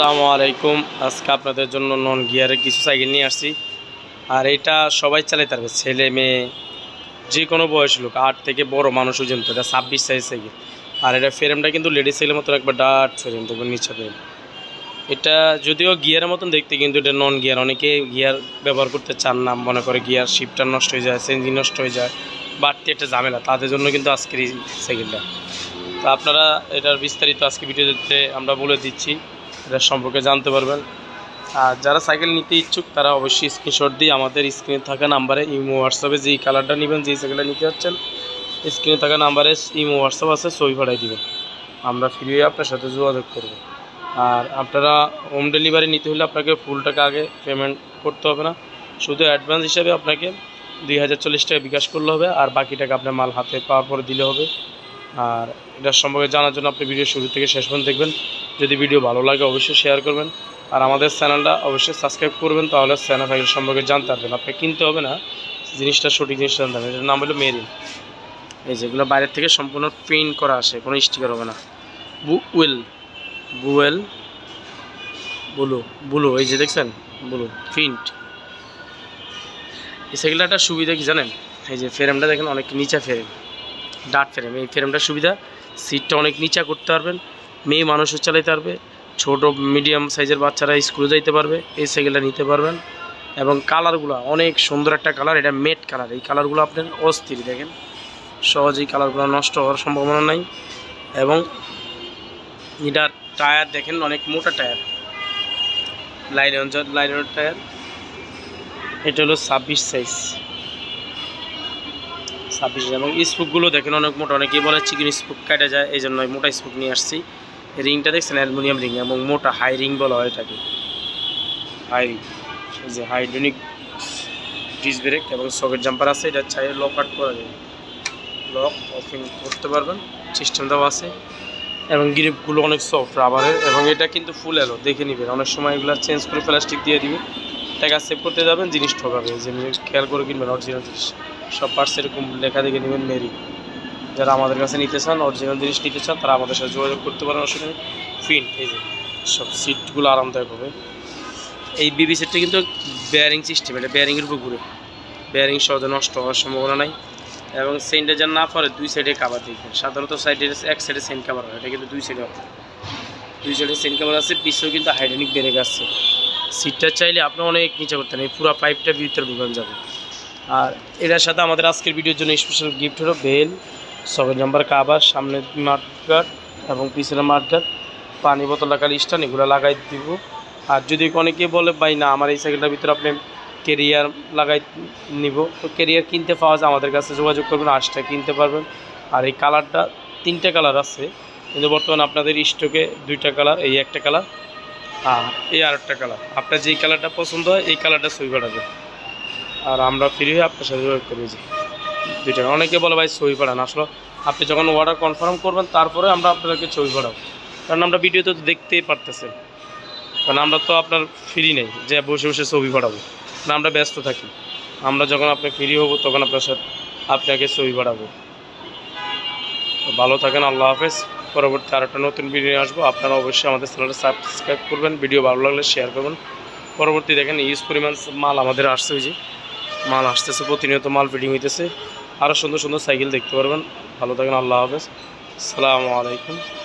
আসসালামু আলাইকুম। আজকে আপনাদের জন্য নন গিয়ারে কিছু সাইকেল নিয়ে আসছি। আর এটা সবাই চালাতে পারবে ছেলে, মেয়ে যে কোনো বয়স লোক, আট থেকে বড় মানুষ পর্যন্ত। এটা ছাব্বিশ সাইজ সাইকেল। আর এটা ফ্রেমটা কিন্তু লেডিস সাইকেলের মতো, একবার ডাট ফ্রেম দেখবেন নিচে ফ্রেম এটা যদিও গিয়ারের মতন দেখতে, কিন্তু এটা নন গিয়ার অনেকে গিয়ার ব্যবহার করতে চান না, মনে করে গিয়ার শিপটা নষ্ট হয়ে যায় সেঞ্জিন নষ্ট হয়ে যায়, বাড়তি একটা ঝামেলা। তাদের জন্য কিন্তু আজকের এই সাইকেলটা। তো আপনারা এটার বিস্তারিত আজকে ভিডিওতে আমরা বলে দিচ্ছি। এটা সম্পর্কে জানতে পারবেন। আর যারা সাইকেল নিতে ইচ্ছুক, তারা অবশ্যই স্ক্রিনশট দিয়ে আমাদের স্ক্রিনে থাকা নাম্বারে ইমো, হোয়াটসঅ্যাপে যেই কালারটা নেবেন, যেই সাইকেলটা নিতে যাচ্ছেন স্ক্রিনে থাকা নাম্বারে ইমো, হোয়াটসঅ্যাপ আছে ছবি পাঠাই দিবেন। আমরা ফ্রি হয়ে আপনার সাথে যোগাযোগ করব। আর আপনারা হোম ডেলিভারি নিতে হলে আপনাকে ফুল টাকা আগে পেমেন্ট করতে হবে না। শুধু অ্যাডভান্স হিসাবে আপনাকে দুই হাজার চল্লিশ টাকা বিকাশ করলে হবে, আর বাকি টাকা আপনার মাল হাতে পাওয়ার পরে দিলে হবে। আর এটার সম্পর্কে জানার জন্য আপনি ভিডিও শুরু থেকে শেষ পর্যন্ত দেখবেন। যদি ভিডিও ভালো লাগে অবশ্যই শেয়ার করবেন। আর আমাদের চ্যানেলটা অবশ্যই সাবস্ক্রাইব করবেন, তাহলে চ্যানেল সাইকেল সম্পর্কে জানতে পারবেন। আপনি কিনতে হবে না, জিনিসটা সঠিক জিনিসটা জানতে হবে। এটার নাম হলো মেরিন এই যেগুলো বাইরের থেকে সম্পূর্ণ প্রিন্ট করা আসে, কোনো স্টিকার হবে না। বু উইল, বুয়েল, বুলু বুলু, এই যে দেখছেন, বুলু প্রিন্ট এই সাইকেলটা একটা সুবিধা কি জানেন? এই যে ফ্রেমটা দেখেন, অনেক নিচা ফ্রেম ডাট ফ্রেম। এই ফ্রেমটা সুবিধা, সিটটা অনেক নিচা করতে পারবেন, মেয়ে মানুষও চালাতে পারবে, ছোট মিডিয়াম সাইজের বাচ্চারা স্কুলে যাইতে পারবে, এই সাইকেলটা নিতে পারবেন। এবং কালারগুলো, অনেক সুন্দর একটা কালার, এটা মেট কালার। এই কালারগুলো আপনার অস্থির, দেখেন। সহজেই কালারগুলো নষ্ট হওয়ার সম্ভাবনা নাই। এবং এটার টায়ার দেখেন, অনেক মোটা টায়ার। Nylon লাইলনের tyre. এটা হলো ছাব্বিশ সাইজ ছাব্বিশ এবং স্পুকগুলো দেখেন অনেক মোটা, অনেকেই বলে চিকেন স্পুক কাটা যায় এই জন্য মোটা স্পুক নিয়ে আসছি। রিংটা দেখছেন, অ্যালুমিনিয়াম রিং এবং মোটা হাই রিং বলা হয় এটাকে। হাই রিং যে হাইড্রোনিক ডিস ব্রেক এবং সকেট জাম্পার আছে, এটা চাইলে লক আউট করা যায়। লক অফিং করতে পারবেন, সিস্টেম দেওয়া আছে। এবং গ্রিপগুলো অনেক সফট রাবারের, এবং এটা কিন্তু ফুল এলো দেখে নেবেন। অনেক সময় এগুলো চেঞ্জ করে প্লাস্টিক দিয়ে দিবে। টাকা সেভ করতে যাবেন জিনিস ঠকাবে যে খেয়াল করে কিনবেন, অরিজিনাল জিনিস। সব পার্টস এরকম লেখা দেখে নেবেন মেরি যারা আমাদের কাছে নিতে চান অরিজিনাল জিনিস নিতে চান, তারা আমাদের সাথে যোগাযোগ করতে পারেন নেই ফিন এই যে সব সিটগুলো আরামদায়ক হবে। এই বিবি সেটটা কিন্তু বেয়ারিং সিস্টেম এটা বেয়ারিংয়ের উপর ঘুরে। বেয়ারিং সহজে নষ্ট হওয়ার সম্ভাবনা নাই। এবং সেন্টে যেন না পরে দুই সাইডে কাভার দেখবেন সাধারণত সাইডে এক সাইডে সেন্ট কাভার হয়, এটা কিন্তু দুই সাইডে হবে। দুই সাইডে সেন্ট কাভার আছে, পিছেও কিন্তু হাইড্রোনিক ব্রেক আছে। সিটটা চাইলে আপনি অনেক নিচে করতেন, এই পুরো পাইপটা ভিতরে ঢুকান যাবে। আর এটার সাথে আমাদের আজকের ভিডিওর জন্য স্পেশাল গিফট হলো বেল সকেট নাম্বার কাবার সামনে মাঠগার্ড এবং পিছনে মাঠগার্ড পানি বোতল লাগালে স্টান এগুলো লাগাই দিব। আর যদি অনেকে বলে, ভাই, না, আমার এই সাইকেলটার ভিতরে আপনি কেরিয়ার লাগাই নিব। তো কেরিয়ার কিনতে পাওয়া যায়, আমাদের কাছে যোগাযোগ করবেন আশটা কিনতে পারবেন। আর এই কালারটা তিনটে কালার আছে, কিন্তু বর্তমানে আপনাদের স্টকে দুইটা কালার এই একটা কালার আর এই আর একটা কালার আপনার যেই কালারটা পছন্দ হয়, এই কালারটা ছবি পাঠাবেন। আর আমরা ফ্রি হয়ে আপনার সাথে যোগাযোগ করে দিই দুইটা অনেকে বলে ভাই ছবি পাঠান। আসলে আপনি যখন অর্ডার কনফার্ম করবেন, তারপরে আমরা আপনাদেরকে ছবি পাঠাবো। কারণ আমরা ভিডিওতে তো দেখতেই পারতেছেন। কারণ আমরা তো আপনার ফ্রি নেই, যে বসে বসে ছবি পাঠাবো। না, আমরা ব্যস্ত থাকি। আমরা যখন আপনি ফ্রি হব, তখন আপনার সাথে আপনাকে ছবি পাঠাবো। ভালো থাকেন, আল্লাহ হাফেজ। পরবর্তী আর একটা নতুন ভিডিও আসব। আপনারা অবশ্যই আমাদের চ্যানেলটা সাবস্ক্রাইব করবেন। ভিডিও ভালো লাগলে শেয়ার করবেন। পরবর্তী দেখেন ইউজ পরিমাণ মাল আমাদের আসছে, ওই যে। মাল আসতেছে, প্রতিনিয়ত মাল ফিটিং হইতেছে। আরও সুন্দর সুন্দর সাইকেল দেখতে পারবেন। ভালো থাকেন, আল্লাহ হাফেজ। সালামু আলাইকুম।